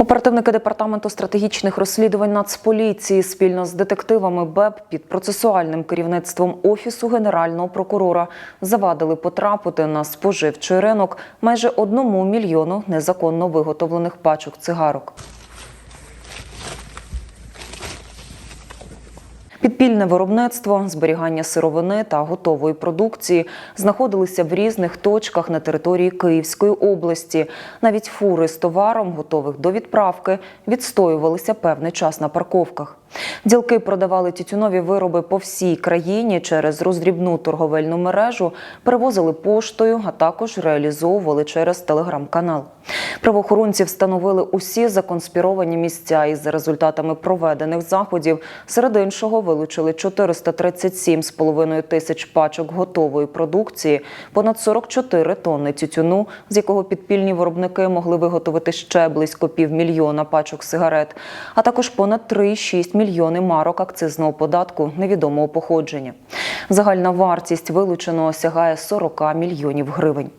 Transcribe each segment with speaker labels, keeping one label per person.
Speaker 1: Оперативники департаменту стратегічних розслідувань Нацполіції спільно з детективами БЕП під процесуальним керівництвом офісу генерального прокурора завадили потрапити на споживчий ринок майже одному мільйону незаконно виготовлених пачок цигарок. Підпільне виробництво, зберігання сировини та готової продукції знаходилися в різних точках на території Київської області. Навіть фури з товаром, готових до відправки, відстоювалися певний час на парковках. Ділки продавали тютюнові вироби по всій країні через роздрібну торговельну мережу, перевозили поштою, а також реалізовували через телеграм-канал. Правоохоронці встановили усі законспіровані місця і за результатами проведених заходів серед іншого вилучили 437,5 тисяч пачок готової продукції, понад 44 тонни тютюну, з якого підпільні виробники могли виготовити ще близько півмільйона пачок сигарет, а також понад 3,6 мільйони марок акцизного податку невідомого походження. Загальна вартість вилученого сягає 40 мільйонів гривень.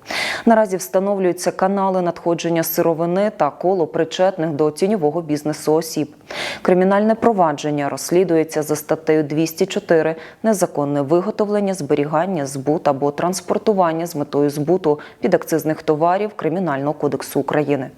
Speaker 1: Наразі встановлюються канали надходження сировини та коло причетних до тіньового бізнесу осіб. Кримінальне провадження розслідується за статтею 204 незаконне виготовлення, зберігання, збут або транспортування з метою збуту підакцизних товарів Кримінального кодексу України.